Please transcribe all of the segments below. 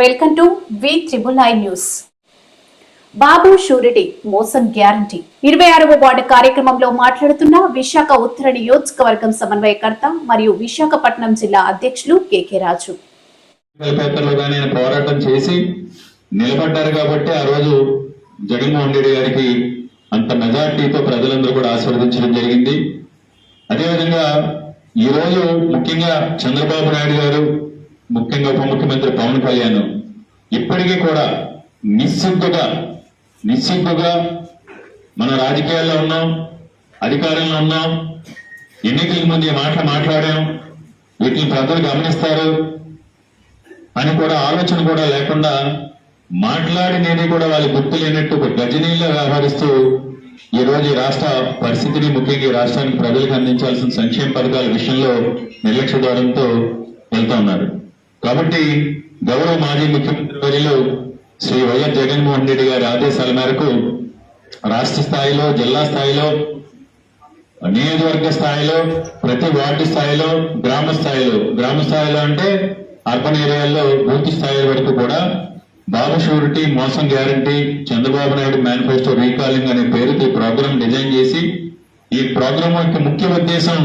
Welcome to V triple I news Babu surety మోసం guarantee. ఇరవై ఆరవ వార్డు కార్యక్రమంలో మాట్లాడుతున్న విశాఖ ఉత్తర నియోజకవర్గం సమన్వయకర్త మరియు విశాఖపట్నం జిల్లా అధ్యక్షులు కేకే రాజు. పోరాటం చేసి నిలబడ్డారు కాబట్టి ఆ రోజు జగన్మోహన్ రెడ్డి గారికి అంత మెజార్టీతో ప్రజలందరూ కూడా ఆశీర్వదించడం జరిగింది. అదేవిధంగా ఈ రోజు ముఖ్యంగా చంద్రబాబు నాయుడు గారు ముఖ్యంగా ఉప ముఖ్యమంత్రి పవన్ కళ్యాణ్ ఇప్పటికీ కూడా నిస్సిగ్గుగా నిస్సిగ్గుగా మన రాజకీయాల్లో ఉన్నాం అధికారంలో ఉన్నాం ఎన్నికల ముందు మాటలు మాట్లాడాం వీటిని ప్రజలు గమనిస్తారు అని కూడా ఆలోచన కూడా లేకుండా మాట్లాడినేది కూడా వాళ్ళు గుర్తు లేనట్టు ఒక గజనీలో వ్యవహరిస్తూ ఈరోజు ఈ రాష్ట్ర పరిస్థితిని ముఖ్యంగా రాష్ట్రానికి ప్రజలకు అందించాల్సిన సంక్షేమ పథకాల విషయంలో నిర్లక్ష్య ద్వారంతో వెళ్తా ఉన్నారు. కాబట్టి గౌరవ మాజీ ముఖ్యమంత్రి వర్యులు శ్రీ వైఎస్ జగన్మోహన్ రెడ్డి గారి ఆదేశాల మేరకు రాష్ట్ర స్థాయిలో జిల్లా స్థాయిలో నియోజకవర్గ స్థాయిలో ప్రతి వార్డు స్థాయిలో గ్రామ స్థాయిలో గ్రామ స్థాయిలో అంటే అర్బన్ ఏరియాల్లో బూత్ స్థాయి వరకు కూడా బాబు షూరిటీ మోసం guarantee Chandrababu Naidu manifesto recalling అనే పేరుతో ఈ ప్రోగ్రామ్ డిజైన్ చేసి ఈ ప్రోగ్రామ్ యొక్క ముఖ్య ఉద్దేశం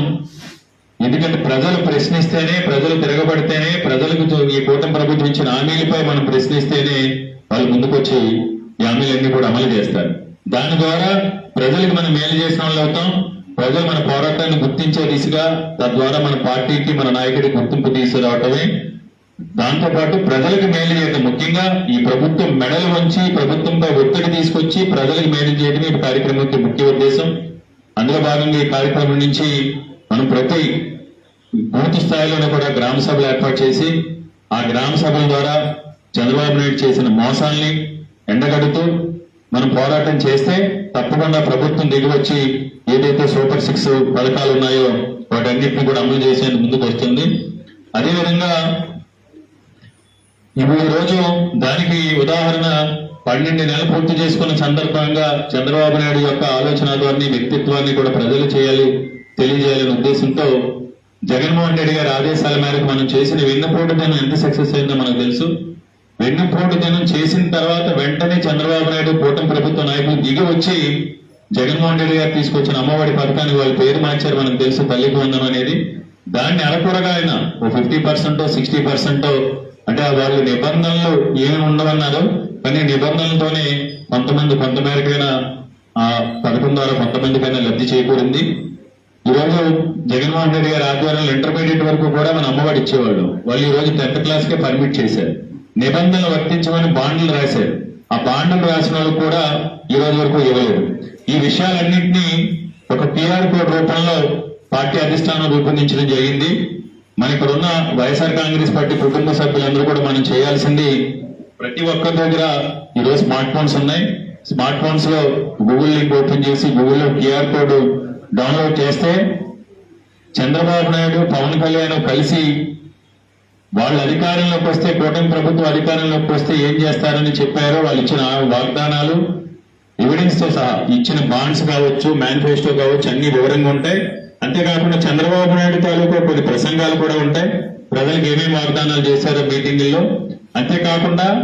ఎందుకంటే ప్రజలు ప్రశ్నిస్తేనే ప్రజలు తిరగబడితేనే ప్రజలకు చూ- ఈ కూటమి ప్రభుత్వం ఇచ్చిన హామీలపై మనం ప్రశ్నిస్తేనే వాళ్ళు ముందుకొచ్చి ఈ హామీలన్నీ కూడా అమలు చేస్తారు. దాని ద్వారా ప్రజలకు మనం మేలు చేసిన వాళ్ళు అవుతాం. ప్రజలు మన పోరాటాన్ని గుర్తించే దిశగా తద్వారా మన పార్టీకి మన నాయకుడికి గుర్తింపు తీసుకురావటమే. దాంతో పాటు ప్రజలకు మేలు చేయడం ముఖ్యంగా ఈ ప్రభుత్వం మెడలు వంచి ప్రభుత్వంపై ఒత్తిడి తీసుకొచ్చి ప్రజలకు మేలు చేయడమే ఈ కార్యక్రమం యొక్క ముఖ్య ఉద్దేశం. అందులో భాగంగా ఈ కార్యక్రమం నుంచి మనం ప్రతి బూత్ స్థాయిలోనే కూడా గ్రామ సభలు ఏర్పాటు చేసి ఆ గ్రామ సభల ద్వారా చంద్రబాబు నాయుడు చేసిన మోసాల్ని ఎండగడుతూ మనం పోరాటం చేస్తే తప్పకుండా ప్రభుత్వం దిగివచ్చి ఏదైతే సూపర్ సిక్స్ పథకాలు ఉన్నాయో వాటన్నిటిని కూడా అమలు చేసేందుకు ముందుకు వస్తుంది. అదేవిధంగా ఇవి ఈ రోజు దానికి ఉదాహరణ పన్నెండు నెలలు పూర్తి చేసుకున్న సందర్భంగా చంద్రబాబు నాయుడు యొక్క ఆలోచన ధోరణి వ్యక్తిత్వాన్ని కూడా ప్రజలు చేయాలి తెలియజేయాలనే ఉద్దేశంతో జగన్మోహన్ రెడ్డి గారి ఆదేశాల మేరకు మనం చేసిన వెన్నుపోటు దినం ఎంత సక్సెస్ అయిందో మనకు తెలుసు. వెన్నుపోటు దినం చేసిన తర్వాత వెంటనే చంద్రబాబు నాయుడు కూటమి ప్రభుత్వ నాయకులు దిగి వచ్చి జగన్మోహన్ రెడ్డి గారు తీసుకొచ్చిన అమ్మఒడి పథకానికి వాళ్ళ పేరు మార్చారు మనకు తెలుసు తల్లికి వందనం అనేది. దాన్ని అరకొరగా ఆయన ఓ ఫిఫ్టీ పర్సెంట్ సిక్స్టీ పర్సెంట్ అంటే వాళ్ళు నిబంధనలు ఏమి ఉండవన్నారు కానీ నిబంధనలతోనే కొంతమంది కొంత మేరకైనా ఆ పథకం ద్వారా కొంతమందికైనా లబ్ధి చేకూరింది. ఈ రోజు జగన్మోహన్ రెడ్డి గారి ఆధ్వర్యంలో ఇంటర్మీడియట్ వరకు కూడా మన అమ్మఒడి ఇచ్చేవాళ్ళు వాళ్ళు ఈ రోజు టెన్త్ క్లాస్ కే పర్మిట్ చేశారు. నిబంధనలు వర్తించమని బాండ్లు రాశారు. ఆ బాండ్లు రాసిన వాళ్ళు కూడా ఈ రోజు వరకు ఇవ్వలేదు. ఈ విషయాలన్నింటినీ ఒక పిఆర్ కోడ్ రూపంలో పార్టీ అధిష్టానం రూపొందించడం జరిగింది. మన ఇక్కడ ఉన్న వైఎస్ఆర్ కాంగ్రెస్ పార్టీ కుటుంబ సభ్యులందరూ కూడా మనం చేయాల్సింది ప్రతి ఒక్కరి దగ్గర ఈరోజు స్మార్ట్ ఫోన్స్ ఉన్నాయి. స్మార్ట్ ఫోన్స్లో గూగుల్ లింక్ ఓపెన్ చేసి గూగుల్లో క్యూఆర్ కోడ్ డౌన్లోడ్ చేస్తే చంద్రబాబు నాయుడు పవన్ కళ్యాణ్ కలిసి వాళ్ళు అధికారంలోకి వస్తే కూటమి ప్రభుత్వం అధికారంలోకి వస్తే ఏం చేస్తారని చెప్పారో వాళ్ళు ఇచ్చిన వాగ్దానాలు ఎవిడెన్స్తో సహా ఇచ్చిన బాండ్స్ కావచ్చు మేనిఫెస్టో కావచ్చు అన్ని వివరంగా ఉంటాయి. అంతేకాకుండా చంద్రబాబు నాయుడు తాలూకా కొన్ని ప్రసంగాలు కూడా ఉంటాయి. ప్రజలకు ఏమేమి వాగ్దానాలు చేశారో మీటింగుల్లో. అంతేకాకుండా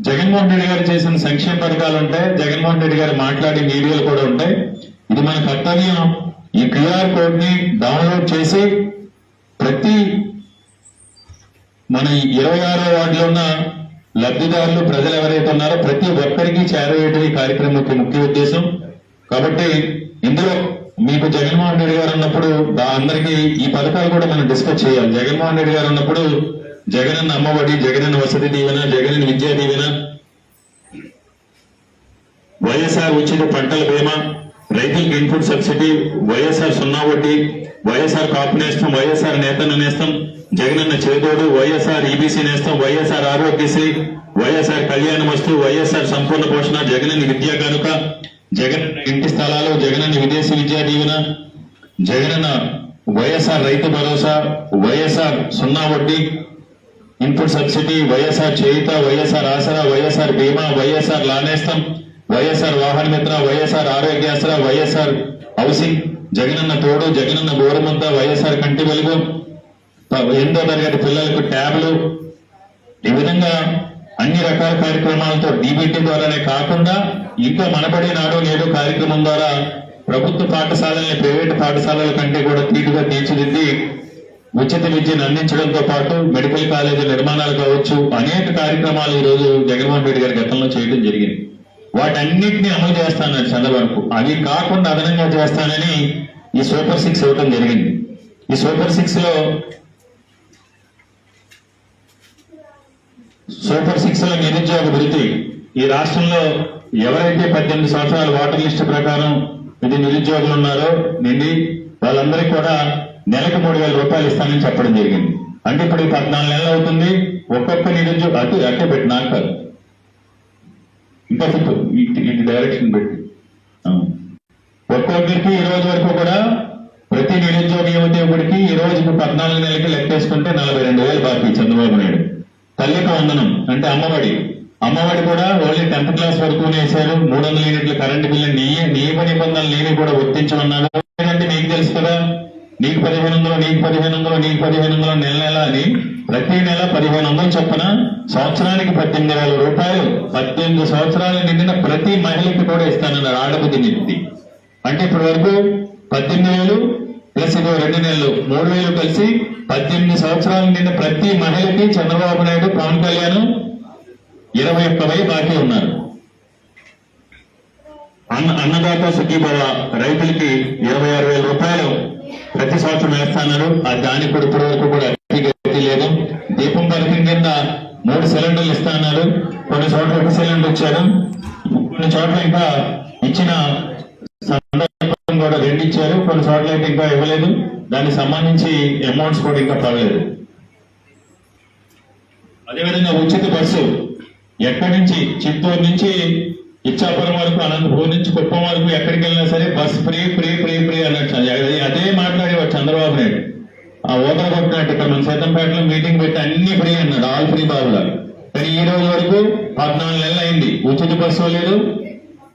జగన్మోహన్ రెడ్డి గారు చేసిన సంక్షేమ పథకాలు ఉంటాయి. జగన్మోహన్ రెడ్డి గారు మాట్లాడే వీడియోలు కూడా ఉంటాయి. ఇది మన కర్తవ్యం. ఈ క్యూఆర్ కోడ్ని డౌన్లోడ్ చేసి ప్రతి మన ఇరవై ఆరో వార్డులో ఉన్న లబ్ధిదారులు ప్రజలు ఎవరైతే ఉన్నారో ప్రతి ఒక్కరికి చేరవేయడం ఈ కార్యక్రమం యొక్క ముఖ్య ఉద్దేశం. కాబట్టి ఇందులో మీకు జగన్మోహన్ రెడ్డి గారు ఉన్నప్పుడు దా- అందరికీ ఈ పథకాలు కూడా మనం డిస్కస్ చేయాలి. జగన్మోహన్ రెడ్డి గారు ఉన్నప్పుడు జగనన్న అమ్మఒడి జగనన్న వసతి దీవెన జగనన్న విద్యా దీవెన వైఎస్ఆర్ ఉచిత పంటల బీమా రైతులకు ఇన్పుట్ సబ్సిడీ వైఎస్ఆర్ సున్నా వడ్డీ వైఎస్ఆర్ కాపు నేస్తం వైఎస్ఆర్ నేతన్న నేస్తం జగనన్న చేదోడు వైఎస్ఆర్ ఈబీసీ నేస్తం వైఎస్ఆర్ ఆరోగ్యశ్రీ వైఎస్ఆర్ కళ్యాణ వస్తు వైఎస్ఆర్ సంపూర్ణ పోషణ జగనన్న విద్యా కనుక జగనన్న ఇంటి స్థలాలు జగనన్న విదేశీ విద్యా దీవెన జగనన్న వైఎస్ఆర్ రైతు భరోసా వైఎస్ఆర్ సున్నా వడ్డీ ఇన్పుట్ సబ్సిడీ వైఎస్ఆర్ చేయుత వైఎస్ఆర్ ఆసరా వైఎస్ఆర్ బీమా వైఎస్ఆర్ లానేస్తం వైఎస్ఆర్ వాహన మిత్ర వైఎస్ఆర్ ఆరోగ్యాశ్ర వైఎస్ఆర్ హౌసింగ్ జగనన్న తోడు జగనన్న గోరముద్ద వైఎస్ఆర్ కంటి వెలుగు ప- ఎనిమిదో తరగతి పిల్లలకు ట్యాబ్లు. ఈ విధంగా అన్ని రకాల కార్యక్రమాలతో డీబీటీ ద్వారానే కాకుండా ఇంకా మనబడి నాడు నేడు కార్యక్రమం ద్వారా ప్రభుత్వ పాఠశాలల్ని ప్రైవేటు పాఠశాలల కంటే కూడా తీటుగా తీర్చిదిద్ది ఉచిత విద్యను అందించడంతో పాటు మెడికల్ కాలేజీ నిర్మాణాలు కావచ్చు. అనేక కార్యక్రమాలు ఈ రోజు జగన్మోహన్ రెడ్డి గారి గతంలో చేయడం జరిగింది. వాటన్నిటిని అమలు చేస్తానన్నారు చంద్రబాబు అవి కాకుండా అదనంగా చేస్తానని ఈ సూపర్ సిక్స్ ఇవ్వటం జరిగింది. ఈ సూపర్ సిక్స్లో సూపర్ సిక్స్లో నిరుద్యోగ భృతి ఈ రాష్ట్రంలో ఎవరైతే పద్దెనిమిది సంవత్సరాల ఓటర్ లిస్ట్ ప్రకారం ఇది నిరుద్యోగులు ఉన్నారో నిండి వాళ్ళందరికీ కూడా నెలకు మూడు వేల రూపాయలు ఇస్తానని చెప్పడం జరిగింది. అంటే ఇప్పుడు పద్నాలుగు నెలలు అవుతుంది. ఒక్కొక్క నిరుద్యోగ అటు అట్టే పెట్టినాక. నాకు ఇటు ఇటు డైరెక్షన్ పెట్టి. ఒక్కొక్కరికి ఈ రోజు వరకు కూడా ప్రతి నిరుద్యోగ యువత ఒకటికి ఈ రోజు పద్నాలుగు నెలలకి లెక్కేసుకుంటే నలభై రెండు వేలు బాకీ చంద్రబాబు నాయుడు. తల్లికి వందనం అంటే అమ్మఒడి. అమ్మఒడి కూడా ఓన్లీ టెన్త్ క్లాస్ వరకు వేశారు మూడు వందల యూనిట్ల కరెంటు బిల్లు నీ నియమ నిబంధనలు నేను కూడా వర్తించమన్నారు లేదంటే నీకు తెలుసు కదా. నీకు పదిహేను వందలు నీకు పదిహేను వందలు నీకు పదిహేను వందలు నెల నెల అని ప్రతి నెల పదిహేను వందల చొప్పున సంవత్సరానికి పద్దెనిమిది వేల రూపాయలు పద్దెనిమిది సంవత్సరాలు నిండిన ప్రతి మహిళకి కూడా ఇస్తానన్నారు ఆడబుద్ధి నిధి అంటే ఇప్పటి వరకు పద్దెనిమిది వేలు ప్లస్ ఇదో రెండు నెలలు మూడు వేలు కలిసి పద్దెనిమిది సంవత్సరాలు నిండిన ప్రతి మహిళకి చంద్రబాబు నాయుడు పవన్ కళ్యాణ్ ఇరవై ఒక్క వై బాకీ ఉన్నారు. అన్న అన్నదాత సుఖీభవ రైతులకి ఇరవై ఆరు వేల రూపాయలు ప్రతి సంవత్సరం వేస్తున్నారు ఆ దానికి కూడా ఇప్పటి వరకు కూడా అతి గతి లేదు దీపం పథకం కింద మూడు సిలిండర్లు ఇస్తా అన్నారు. కొన్ని చోట్ల ఒక సిలిండర్ ఇచ్చారు కొన్ని చోట్ల ఇంకా ఇచ్చిన సందర్భం కూడా రెండు ఇచ్చారు కొన్ని చోట్ల అయితే ఇంకా ఇవ్వలేదు. దానికి సంబంధించి అమౌంట్స్ కూడా ఇంకా పడలేదు. అదేవిధంగా ఉచిత బస్సు ఎక్కడి నుంచి? చిత్తూరు నుంచి ఇచ్చాపురం వరకు అనంతపురం నుంచి కుప్పం వరకు ఎక్కడికి వెళ్ళినా సరే bus free free free free అన్నట్టు అదే- మాట్లాడేవాడు చంద్రబాబు నాయుడు. ఆ ఓదర కొట్టినట్టు ఇక్కడ మన సీతంపేటలో మీటింగ్ పెట్టి అన్ని ఫ్రీ అన్నాడు. ఆల్ ఫ్రీ బాబులాగా. కానీ ఈ రోజు వరకు పద్నాలుగు నెలలు అయింది. ఉచిత బస్సు లేదు.